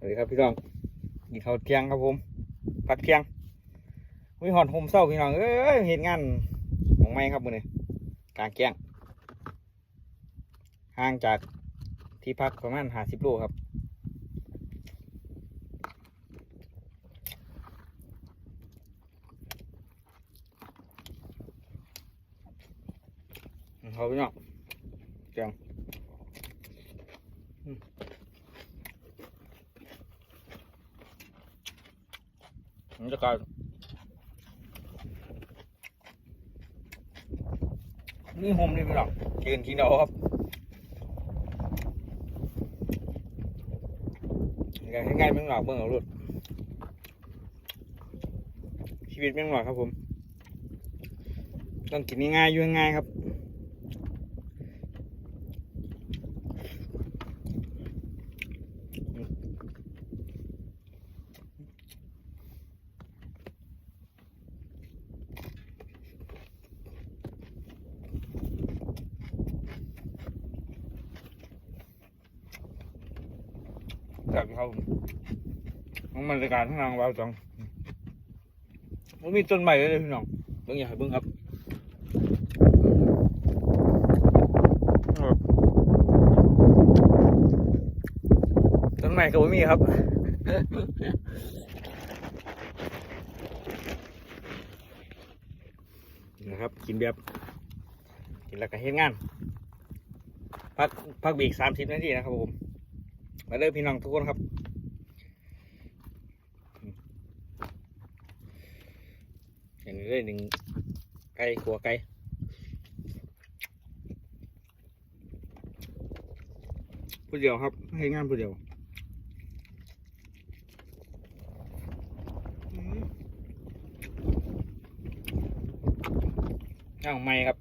สวัสดีครับพี่น้องกินข้าวเที่ยงครับผมพักเที่ยงวิหอนโฮมเศร้าพี่น้องเอ้ยเห็นงานของไม่ครับมือนี้กลางแก้งห่างจากที่พักประมาณห้าสิบโลครับเขาพี่น้องเทียง บรรยากาศนี่โฮมนี่พี่น้องกินกินเอาครับง่ายง่ายๆไม่หลอกเบิ่งเอาลุดชีวิตไม่หลอกครับผม ต้องกินง่ายๆยู่งง่ายครับ จากเขาของบรรยากาศข้างล่างวาวจังมันมีต้นไม้เลยเด้อพี่น้องเบิ่งอย่าให้เบิ่งครับต้นไม้ก็บ่มีครับนะครับ กินแบบ กินแล้วก็เฮ็ดงาน พักพักเบรกสามสิบนาทีนะครับผม มาเด้อพี่น้องทุกคนครับอย่างนี้เลยหนึ่งไก่ขัวไก่ผู้เดียวครับ ให้งานผู้เดียวอืมงานของไม่ครับ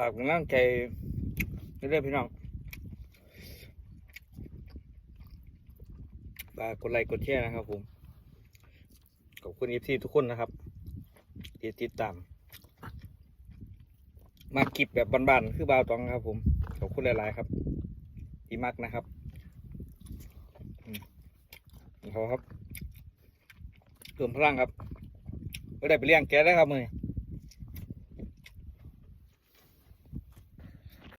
ฝากกำลังใจเรื่อยๆพี่น้องฝากกดไลค์กดแชร์นะครับผม ขอบคุณเอฟซีทุกคนนะครับที่ติดตาม มาคลิปแบบบานๆ คือบาวตองครับผม ขอบคุณหลายๆครับที่มักนะครับอืมขอครับเติมพลังครับไม่ได้ไปเลี้ยงแกได้ครับมือ